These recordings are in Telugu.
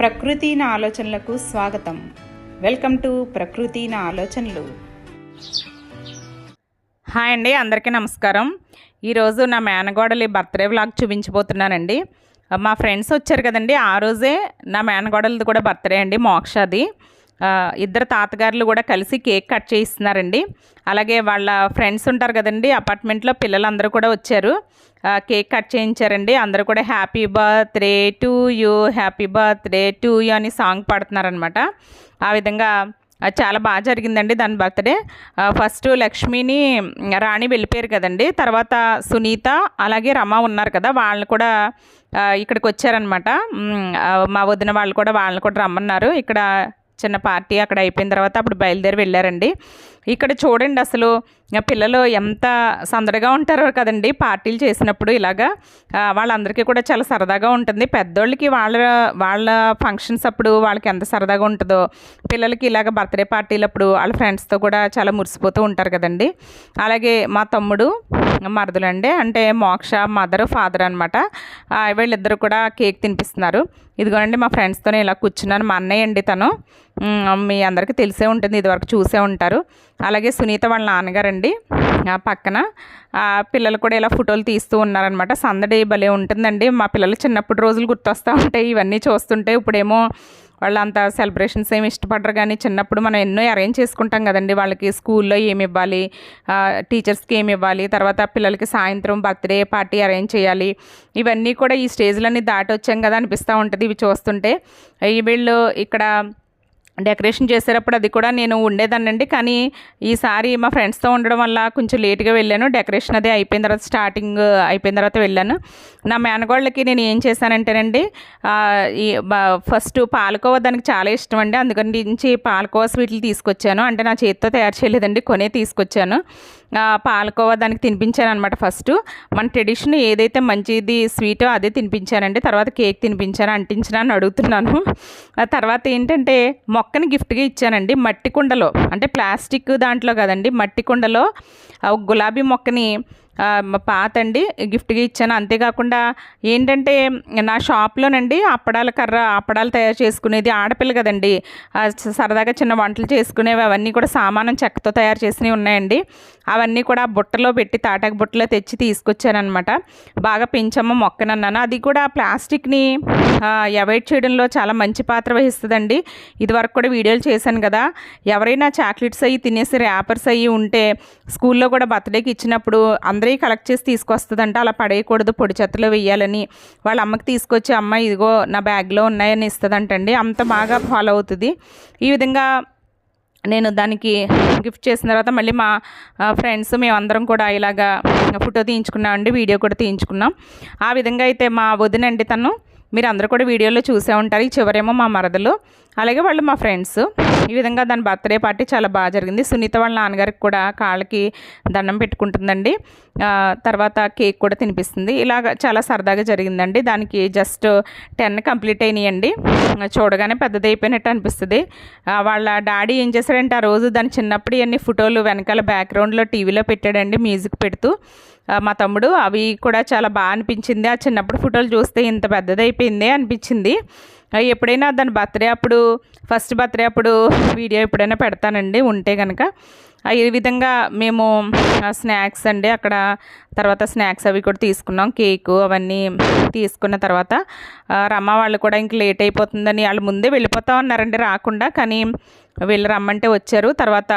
ప్రకృతి నా ఆలోచనలకు స్వాగతం. వెల్కమ్ టు ప్రకృతి నా ఆలోచనలు. హాయ్ అండి అందరికీ నమస్కారం. ఈరోజు నా మేనగోడలి బర్త్డే వ్లాగ్ చూపించబోతున్నానండి. మా ఫ్రెండ్స్ వచ్చారు కదండి ఆ రోజే నా మేనగోడలది కూడా బర్త్డే అండి మోక్షది. ఇద్దరు తాతగారులు కూడా కలిసి కేక్ కట్ చేయిస్తున్నారండి. అలాగే వాళ్ళ ఫ్రెండ్స్ ఉంటారు కదండి అపార్ట్మెంట్లో పిల్లలందరూ కూడా వచ్చారు. కేక్ కట్ చేయించారండి. అందరూ కూడా happy birthday to you happy birthday to you అని సాంగ్ పాడుతున్నారనమాట ఆ విధంగా చాలా బాగా జరిగిందండి దాని బర్త్డే. ఫస్ట్ లక్ష్మిని రాణి వెళ్ళిపోయారు కదండి. తర్వాత సునీత అలాగే రమ ఉన్నారు కదా వాళ్ళని కూడా ఇక్కడికి వచ్చారనమాట మా వదిన వాళ్ళు కూడా వాళ్ళని కూడా రమ్మన్నారు. ఇక్కడ చిన్న పార్టీ అక్కడ అయిపోయిన తర్వాత అప్పుడు బయలుదేరి వెళ్ళారండి. ఇక్కడ చూడండి అసలు పిల్లలు ఎంత సందడిగా ఉంటారో కదండి. పార్టీలు చేసినప్పుడు ఇలాగా వాళ్ళందరికీ కూడా చాలా సరదాగా ఉంటుంది. పెద్దోళ్ళకి వాళ్ళ వాళ్ళ ఫంక్షన్స్ అప్పుడు వాళ్ళకి ఎంత సరదాగా ఉంటుందో పిల్లలకి ఇలాగ బర్త్డే పార్టీలప్పుడు వాళ్ళ ఫ్రెండ్స్తో కూడా చాలా మురిసిపోతూ ఉంటారు కదండి. అలాగే మా తమ్ముడు మరదలండి అంటే మోక్ష మదర్ ఫాదర్ అనమాట వీళ్ళిద్దరు కూడా కేక్ తినిపిస్తున్నారు. ఇదిగోనండి మా ఫ్రెండ్స్తో ఇలా కూర్చున్నాను. మా అన్నయ్య అండి తను. మీ అందరికీ తెలిసే ఉంటుంది ఇదివరకు చూసే ఉంటారు. అలాగే సునీత వాళ్ళ నాన్నగారండి ఆ పక్కన. పిల్లలు కూడా ఇలా ఫోటోలు తీస్తూ ఉన్నారనమాట సందడి భలే ఉంటుందండి. మా పిల్లలు చిన్నప్పుడు రోజులు గుర్తొస్తూ ఉంటాయి ఇవన్నీ చూస్తుంటే. ఇప్పుడేమో వాళ్ళు అంత సెలబ్రేషన్స్ ఏమి ఇష్టపడరు కానీ చిన్నప్పుడు మనం ఎన్నో అరేంజ్ చేసుకుంటాం కదండి. వాళ్ళకి స్కూల్లో ఏమి ఇవ్వాలి టీచర్స్కి ఏమి ఇవ్వాలి తర్వాత పిల్లలకి సాయంత్రం బర్త్డే పార్టీ అరేంజ్ చేయాలి. ఇవన్నీ కూడా ఈ స్టేజ్లన్నీ దాటి వచ్చాం కదా అనిపిస్తూ ఉంటుంది. ఇవి చూస్తుంటే ఈ వీళ్ళు ఇక్కడ డెకరేషన్ చేసేటప్పుడు అది కూడా నేను ఉండేదాన్నండి. కానీ ఈసారి మా ఫ్రెండ్స్తో ఉండడం వల్ల కొంచెం లేట్గా వెళ్ళాను. డెకరేషన్ అదే అయిపోయిన తర్వాత స్టార్టింగ్ అయిపోయిన తర్వాత వెళ్ళాను. నా మేనగోళ్ళకి నేను ఏం చేశానంటేనండి ఈ ఫస్ట్ పాలకోవా దానికి చాలా ఇష్టం అండి అందుకని నుంచి పాలకోవా స్వీట్లు తీసుకొచ్చాను. అంటే నా చేతితో తయారు చేయలేదండి కొనే తీసుకొచ్చాను. పాలకోవా దానికి తినిపించాను అనమాట ఫస్ట్. మన ట్రెడిషన్ ఏదైతే మంచిది స్వీటో అదే తినిపించానండి తర్వాత కేక్ తినిపించాను అంటించిన అని అడుగుతున్నాను. ఆ తర్వాత ఏంటంటే మొక్కని గిఫ్ట్గా ఇచ్చానండి. మట్టి కుండలో అంటే ప్లాస్టిక్ దాంట్లో కదండి మట్టి కుండలో గులాబీ మొక్కని పాత అండి గిఫ్ట్గా ఇచ్చాను. అంతేకాకుండా ఏంటంటే నా షాప్లోనండి అప్పడాల కర్ర అప్పడాలు తయారు చేసుకునేది ఆడపిల్ల కదండి. సరదాగా చిన్న వంటలు చేసుకునేవి అవన్నీ కూడా సామానం చెక్కతో తయారు చేసినవి ఉన్నాయండి. అవన్నీ కూడా బుట్టలో పెట్టి తాటాకు బుట్టలో తెచ్చి తీసుకొచ్చానమాట బాగా పెంచమ్మ మొక్కనన్నాను. అది కూడా ప్లాస్టిక్ని అవాయిడ్ చేయడంలో చాలా మంచి పాత్ర వహిస్తుందండి. ఇదివరకు కూడా వీడియోలు చేశాను కదా. ఎవరైనా చాక్లెట్స్ అయ్యి తినేసి ర్యాపర్స్ అయ్యి ఉంటే స్కూల్లో కూడా బర్త్డేకి ఇచ్చినప్పుడు అందరి కలెక్ట్ చేసి తీసుకొస్తుందంట. అలా పడేయకూడదు పొడి చెత్తలో వేయాలని వాళ్ళ అమ్మకి తీసుకొచ్చి అమ్మ ఇదిగో నా బ్యాగ్లో ఉన్నాయని ఇస్తుందంటండి. అంత బాగా ఫాలో అవుతుంది. ఈ విధంగా నేను దానికి గిఫ్ట్ చేసిన తర్వాత మళ్ళీ మా ఫ్రెండ్స్ మేమందరం కూడా ఇలాగా ఫోటో తీయించుకున్నామండి వీడియో కూడా తీయించుకున్నాం. ఆ విధంగా అయితే మా వదినండి తను మీరు అందరూ కూడా వీడియోలో చూసే ఉంటారు. ఈ చివరేమో మా మరదలు. అలాగే వాళ్ళు మా ఫ్రెండ్స్. ఈ విధంగా దాని బర్త్డే పార్టీ చాలా బాగా జరిగింది. సునీత వాళ్ళ నాన్నగారికి కూడా కాళ్ళకి దండం పెట్టుకుంటుందండి. తర్వాత కేక్ కూడా తినిపిస్తుంది. ఇలాగ చాలా సరదాగా జరిగిందండి. దానికి జస్ట్ టెన్ కంప్లీట్ అయినాయండి. చూడగానే పెద్దది అయిపోయినట్టు అనిపిస్తుంది. వాళ్ళ డాడీ ఏం చేశాడంటే ఆ రోజు దాని చిన్నప్పుడు అన్ని ఫోటోలు వెనకాల బ్యాక్గ్రౌండ్లో టీవీలో పెట్టాడండి మ్యూజిక్ పెడుతూ. మా తమ్ముడు అవి కూడా చాలా బాగా అనిపించింది. ఆ చిన్నప్పుడు ఫోటోలు చూస్తే ఇంత పెద్దది అనిపించింది. ఎప్పుడైనా దాని బర్త్డే అప్పుడు ఫస్ట్ బర్త్డే అప్పుడు వీడియో ఎప్పుడైనా పెడతానండి ఉంటే కనుక ఈ విధంగా మేము స్నాక్స్ అండి అక్కడ తర్వాత స్నాక్స్ అవి కూడా తీసుకున్నాం. కేకు అవన్నీ తీసుకున్న తర్వాత రమ్మ వాళ్ళు కూడా ఇంక లేట్ అయిపోతుందని వాళ్ళు ముందే వెళ్ళిపోతా ఉన్నారండి రాకుండా. కానీ వీళ్ళు రమ్మంటే వచ్చారు. తర్వాత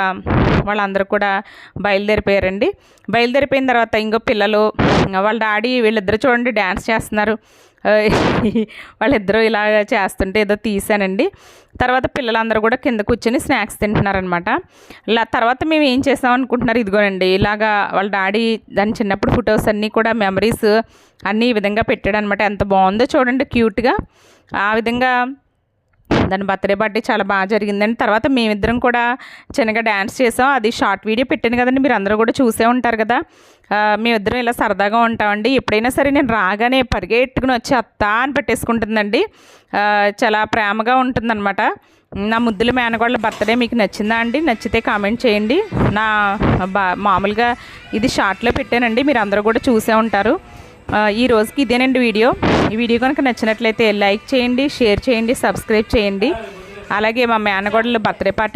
వాళ్ళందరూ కూడా బయలుదేరిపోయారండి. బయలుదేరిపోయిన తర్వాత ఇంకో పిల్లలు వాళ్ళ డాడీ వీళ్ళిద్దరు చూడండి డ్యాన్స్ చేస్తున్నారు. వాళ్ళిద్దరూ ఇలా చేస్తుంటే ఏదో తీసానండి తర్వాత పిల్లలందరూ కూడా కింద కూర్చొని స్నాక్స్ తింటున్నారనమాట ఇలా తర్వాత మేము ఏం చేసాం అనుకుంటున్నారు? ఇదిగోనండి ఇలాగా వాళ్ళ డాడీ దాని చిన్నప్పుడు ఫొటోస్ అన్నీ కూడా మెమరీస్ అన్నీ ఈ విధంగా పెట్టాడనమాట ఎంత బాగుందో చూడండి క్యూట్గా. ఆ విధంగా దాని బర్త్డే పార్టీ చాలా బాగా జరిగిందండి. తర్వాత మేమిద్దరం కూడా చిన్నగా డ్యాన్స్ చేసాం. అది షార్ట్ వీడియో పెట్టాను కదండి. మీరు అందరూ కూడా చూసే ఉంటారు కదా. మేమిద్దరం ఇలా సరదాగా ఉంటామండి. ఎప్పుడైనా సరే నేను రాగానే పరిగెట్టుకుని వచ్చి అత్తా అని పెట్టేసుకుంటుందండి. చాలా ప్రేమగా ఉంటుందన్నమాట. నా ముద్దుల మేనగోళ్ళ బర్త్డే మీకు నచ్చిందా అండి? నచ్చితే కామెంట్ చేయండి. నా బా మామూలుగా ఇది షార్ట్లో పెట్టానండి. మీరు అందరూ కూడా చూసే ఉంటారు. ఈ రోజుకి ఇదేనండి వీడియో. ఈ వీడియో కనుక నచ్చినట్లయితే లైక్ చేయండి షేర్ చేయండి సబ్స్క్రైబ్ చేయండి. అలాగే మా మేనగోడలు బర్త్డే పార్టీ